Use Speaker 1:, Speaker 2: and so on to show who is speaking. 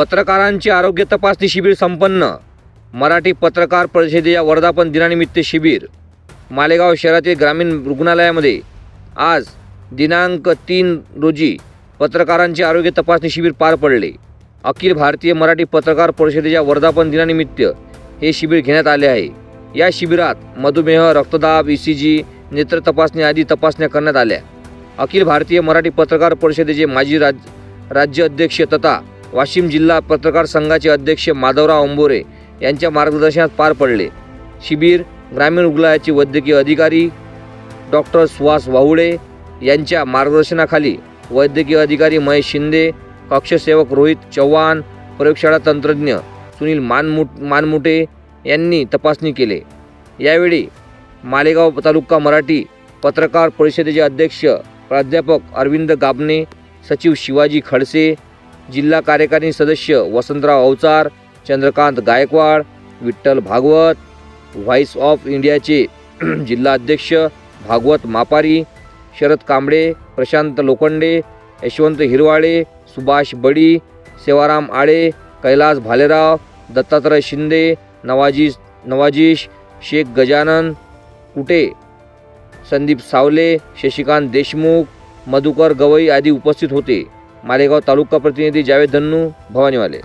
Speaker 1: पत्रकारांची आरोग्य तपासणी शिबिर संपन्न. मराठी पत्रकार परिषदेच्या वर्धापन दिनानिमित्त शिबिर. मालेगाव शहरातील ग्रामीण रुग्णालयामध्ये आज दिनांक तीन रोजी पत्रकारांचे आरोग्य तपासणी शिबिर पार पडले. अखिल भारतीय मराठी पत्रकार परिषदेच्या वर्धापन दिनानिमित्त हे शिबिर घेण्यात आले आहे. या शिबिरात मधुमेह रक्तदाब ई सी जी नेत्र तपासणी आदी तपासण्या करण्यात आल्या. अखिल भारतीय मराठी पत्रकार परिषदेचे माजी राज राज्य अध्यक्ष तथा वाशिम जिल्हा पत्रकार संघाचे अध्यक्ष माधवराव अंबोरे यांच्या मार्गदर्शनात पार पडले. शिबिर ग्रामीण रुग्णालयाचे वैद्यकीय अधिकारी डॉक्टर सुहास वाहुळे यांच्या मार्गदर्शनाखाली वैद्यकीय अधिकारी महेश शिंदे कक्षसेवक रोहित चव्हाण प्रयोगशाळा तंत्रज्ञ सुनील मानमुट मानमुटे यांनी तपासणी केले. यावेळी मालेगाव तालुका मराठी पत्रकार परिषदेचे अध्यक्ष प्राध्यापक अरविंद गाबणे सचिव शिवाजी खडसे जिल्हा कार्यकारिणी सदस्य वसंतराव अवचार चंद्रकांत गायकवाड विठ्ठल भागवत व्हाईस ऑफ इंडियाचे जिल्हा अध्यक्ष भागवत मापारी शरद कांबळे प्रशांत लोखंडे यशवंत हिरवाळे सुभाष बडी सेवाराम आळे कैलास भालेराव दत्तात्रय शिंदे नवाजीश नवाजीश शेख गजानन कुटे संदीप सावले शशिकांत देशमुख मधुकर गवई आदी उपस्थित होते. માલેગાંવ તાલુકા પ્રતિનિધિ જાવેદ ધનુ ભવાનીવાલે.